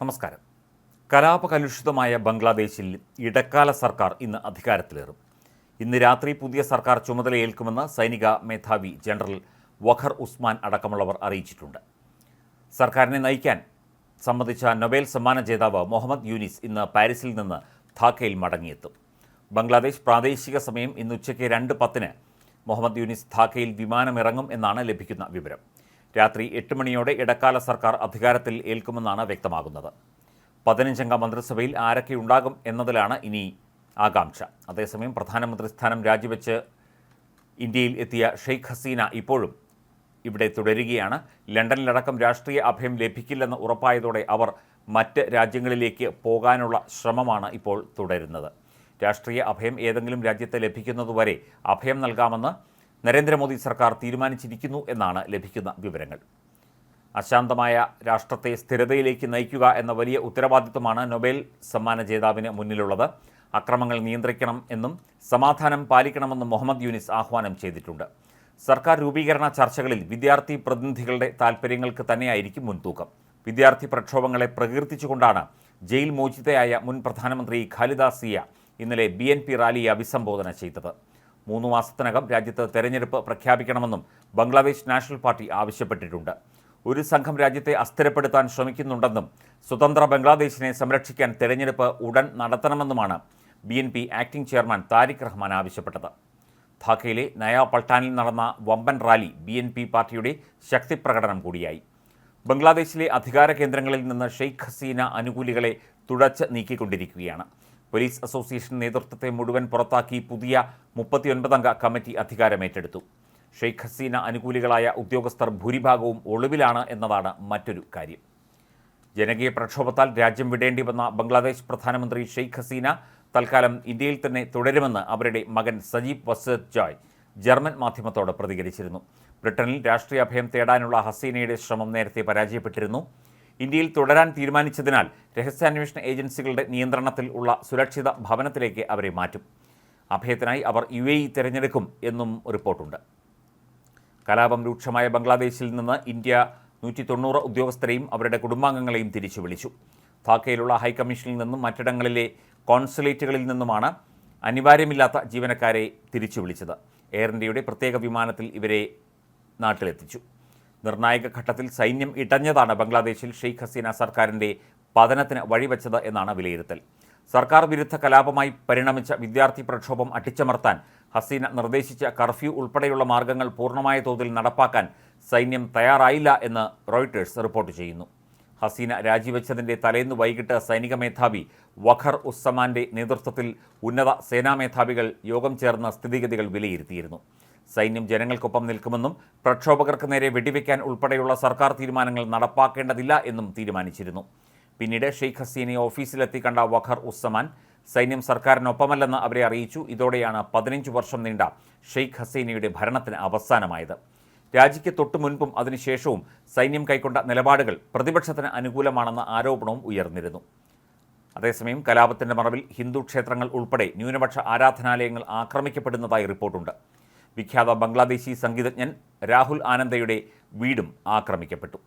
നമസ്കാരം. കലാപകലുഷിതമായ ബംഗ്ലാദേശിൽ ഇടക്കാല സർക്കാർ ഇന്ന് അധികാരത്തിലേറും. ഇന്ന് രാത്രി പുതിയ സർക്കാർ ചുമതലയേൽക്കുമെന്ന് സൈനിക മേധാവി ജനറൽ വഖർ ഉസ്മാൻ അടക്കമുള്ളവർ അറിയിച്ചിട്ടുണ്ട്. സർക്കാരിനെ നയിക്കാൻ സംബന്ധിച്ച നൊബേൽ സമ്മാന ജേതാവ് മുഹമ്മദ് യൂനിസ് ഇന്ന് പാരീസിൽ നിന്ന് ധാക്കയിൽ മടങ്ങിയെത്തും. ബംഗ്ലാദേശ് പ്രാദേശിക സമയം ഇന്ന് ഉച്ചയ്ക്ക് രണ്ട് പത്തിന് മുഹമ്മദ് യൂനിസ് ധാക്കയിൽ വിമാനമിറങ്ങും എന്നാണ് ലഭിക്കുന്ന വിവരം. രാത്രി എട്ട് മണിയോടെ ഇടക്കാല സർക്കാർ അധികാരത്തിൽ ഏൽക്കുമെന്നാണ് വ്യക്തമാകുന്നത്. പതിനഞ്ചംഗ മന്ത്രിസഭയിൽ ആരൊക്കെ ഉണ്ടാകും എന്നതിലാണ് ഇനി ആകാംക്ഷ. അതേസമയം പ്രധാനമന്ത്രി സ്ഥാനം രാജിവെച്ച് ഇന്ത്യയിൽ എത്തിയ ഷെയ്ഖ് ഹസീന ഇപ്പോഴും ഇവിടെ തുടരുകയാണ്. ലണ്ടനിലടക്കം രാഷ്ട്രീയ അഭയം ലഭിക്കില്ലെന്ന് ഉറപ്പായതോടെ അവർ മറ്റ് രാജ്യങ്ങളിലേക്ക് പോകാനുള്ള ശ്രമമാണ് ഇപ്പോൾ തുടരുന്നത്. രാഷ്ട്രീയ അഭയം ഏതെങ്കിലും രാജ്യത്ത് ലഭിക്കുന്നതുവരെ അഭയം നൽകാമെന്ന് നരേന്ദ്രമോദി സർക്കാർ തീരുമാനിച്ചിരിക്കുന്നു എന്നാണ് ലഭിക്കുന്ന വിവരങ്ങൾ. അശാന്തമായ രാഷ്ട്രത്തെ സ്ഥിരതയിലേക്ക് നയിക്കുക എന്ന വലിയ ഉത്തരവാദിത്വമാണ് നൊബേൽ സമ്മാന ജേതാവിന് മുന്നിലുള്ളത്. അക്രമങ്ങൾ നിയന്ത്രിക്കണം എന്നും സമാധാനം പാലിക്കണമെന്നും മുഹമ്മദ് യൂനിസ് ആഹ്വാനം ചെയ്തിട്ടുണ്ട്. സർക്കാർ രൂപീകരണ ചർച്ചകളിൽ വിദ്യാർത്ഥി പ്രതിനിധികളുടെ താൽപ്പര്യങ്ങൾക്ക് തന്നെയായിരിക്കും മുൻതൂക്കം. വിദ്യാർത്ഥി പ്രക്ഷോഭങ്ങളെ പ്രകീർത്തിച്ചുകൊണ്ടാണ് ജയിൽ മോചിതയായ മുൻ പ്രധാനമന്ത്രി ഖാലിദാസിയ ഇന്നലെ ബി റാലിയെ അഭിസംബോധന ചെയ്തത്. മൂന്ന് മാസത്തിനകം രാജ്യത്ത് തെരഞ്ഞെടുപ്പ് പ്രഖ്യാപിക്കണമെന്നും ബംഗ്ലാദേശ് നാഷണൽ പാർട്ടി ആവശ്യപ്പെട്ടിട്ടുണ്ട്. ഒരു സംഘം രാജ്യത്തെ അസ്ഥിരപ്പെടുത്താൻ ശ്രമിക്കുന്നുണ്ടെന്നും സ്വതന്ത്ര ബംഗ്ലാദേശിനെ സംരക്ഷിക്കാൻ തെരഞ്ഞെടുപ്പ് ഉടൻ നടത്തണമെന്നുമാണ് B N P acting chairman Tarique Rahman ആവശ്യപ്പെട്ടത്. ധാക്കയിലെ നയാ പൾട്ടാനിൽ നടന്ന വമ്പൻ റാലി ബി എൻ പി പാർട്ടിയുടെ ശക്തിപ്രകടനം കൂടിയായി. ബംഗ്ലാദേശിലെ അധികാര കേന്ദ്രങ്ങളിൽ നിന്ന് ഷെയ്ഖ് ഹസീന അനുകൂലികളെ തുടച്ച് നീക്കിക്കൊണ്ടിരിക്കുകയാണ്. പോലീസ് അസോസിയേഷൻ നേതൃത്വത്തെ മുഴുവൻ പുറത്താക്കി പുതിയ മുപ്പത്തിയൊൻപതംഗ കമ്മിറ്റി അധികാരമേറ്റെടുത്തു. ഷെയ്ഖ് ഹസീന അനുകൂലികളായ ഉദ്യോഗസ്ഥർ ഭൂരിഭാഗവും ഒളിവിലാണ് എന്നതാണ് മറ്റൊരു കാര്യം. ജനകീയ പ്രക്ഷോഭത്താൽ രാജ്യം വിടേണ്ടി വന്ന ബംഗ്ലാദേശ് പ്രധാനമന്ത്രി ഷെയ്ഖ് ഹസീന തൽക്കാലം ഇന്ത്യയിൽ തന്നെ തുടരുമെന്ന് അവരുടെ മകൻ സജീബ് വസത് ജോയ് ജർമ്മൻ മാധ്യമത്തോട് പ്രതികരിച്ചിരുന്നു. ബ്രിട്ടനിൽ രാഷ്ട്രീയ അഭയം തേടാനുള്ള ഹസീനയുടെ ശ്രമം നേരത്തെ പരാജയപ്പെട്ടിരുന്നു. ഇന്ത്യയിൽ തുടരാൻ തീരുമാനിച്ചതിനാൽ രഹസ്യാന്വേഷണ ഏജൻസികളുടെ നിയന്ത്രണത്തിൽ ഉള്ള സുരക്ഷിത ഭവനത്തിലേക്ക് അവരെ മാറ്റും. അഭയത്തിനായി അവർ യു എ ഇ തിരഞ്ഞെടുക്കും എന്നും റിപ്പോർട്ടുണ്ട്. കലാപം രൂക്ഷമായ ബംഗ്ലാദേശിൽ നിന്ന് ഇന്ത്യ നൂറ്റി തൊണ്ണൂറ് ഉദ്യോഗസ്ഥരെയും അവരുടെ കുടുംബാംഗങ്ങളെയും തിരിച്ചു വിളിച്ചു. ധാക്കയിലുള്ള ഹൈക്കമ്മീഷനിൽ നിന്നും മറ്റിടങ്ങളിലെ കോൺസുലേറ്റുകളിൽ നിന്നുമാണ് അനിവാര്യമില്ലാത്ത ജീവനക്കാരെ തിരിച്ചു വിളിച്ചത്. എയർ ഇന്ത്യയുടെ പ്രത്യേക വിമാനത്തിൽ ഇവരെ നാട്ടിലെത്തിച്ചു. നിർണായക ഘട്ടത്തിൽ സൈന്യം ഇടഞ്ഞതാണ് ബംഗ്ലാദേശിൽ ഷെയ്ഖ് ഹസീന സർക്കാരിന്റെ പതനത്തിന് വഴിവെച്ചത് എന്നാണ് വിലയിരുത്തൽ. സർക്കാർ വിരുദ്ധ കലാപമായി പരിണമിച്ച വിദ്യാർത്ഥി പ്രക്ഷോഭം അട്ടിച്ചമർത്താൻ ഹസീന നിർദ്ദേശിച്ച കർഫ്യൂ ഉൾപ്പെടെയുള്ള മാർഗങ്ങൾ പൂർണമായ തോതിൽ നടപ്പാക്കാൻ സൈന്യം തയ്യാറായില്ല എന്ന് റോയിട്ടേഴ്സ് റിപ്പോർട്ട് ചെയ്യുന്നു. ഹസീന രാജിവെച്ചതിന്റെ തലേന്ന് വൈകിട്ട് സൈനിക മേധാവി വഖർ ഉസ്സമാന്റെ നേതൃത്വത്തിൽ ഉന്നത സേനാ മേധാവികൾ യോഗം ചേർന്ന സ്ഥിതിഗതികൾ വിലയിരുത്തിയിരുന്നു. സൈന്യം ജനങ്ങൾക്കൊപ്പം നിൽക്കുമെന്നും പ്രക്ഷോഭകർക്ക് നേരെ വെടിവെക്കാൻ ഉൾപ്പെടെയുള്ള സർക്കാർ തീരുമാനങ്ങൾ നടപ്പാക്കേണ്ടതില്ല എന്നും തീരുമാനിച്ചിരുന്നു. പിന്നീട് ഷെയ്ഖ് ഹസീനയെ ഓഫീസിലെത്തി കണ്ട വഖർ ഉസ്സമാൻ സൈന്യം സർക്കാരിനൊപ്പമല്ലെന്ന് അവരെ അറിയിച്ചു. ഇതോടെയാണ് പതിനഞ്ച് വർഷം നീണ്ട ഷെയ്ഖ് ഹസീനയുടെ ഭരണത്തിന് അവസാനമായത്. രാജിക്ക് തൊട്ടു മുൻപും അതിനുശേഷവും സൈന്യം കൈക്കൊണ്ട നിലപാടുകൾ പ്രതിപക്ഷത്തിന് അനുകൂലമാണെന്ന ആരോപണവും ഉയർന്നിരുന്നു. അതേസമയം കലാപത്തിന്റെ മറവിൽ ഹിന്ദു ക്ഷേത്രങ്ങൾ ഉൾപ്പെടെ ന്യൂനപക്ഷ ആരാധനാലയങ്ങൾ ആക്രമിക്കപ്പെടുന്നതായി റിപ്പോർട്ടുണ്ട്. വിഖ്യാത ബംഗ്ലാദേശി സംഗീതജ്ഞൻ രാഹുൽ ആനന്ദയുടെ വീടും ആക്രമിക്കപ്പെട്ടു.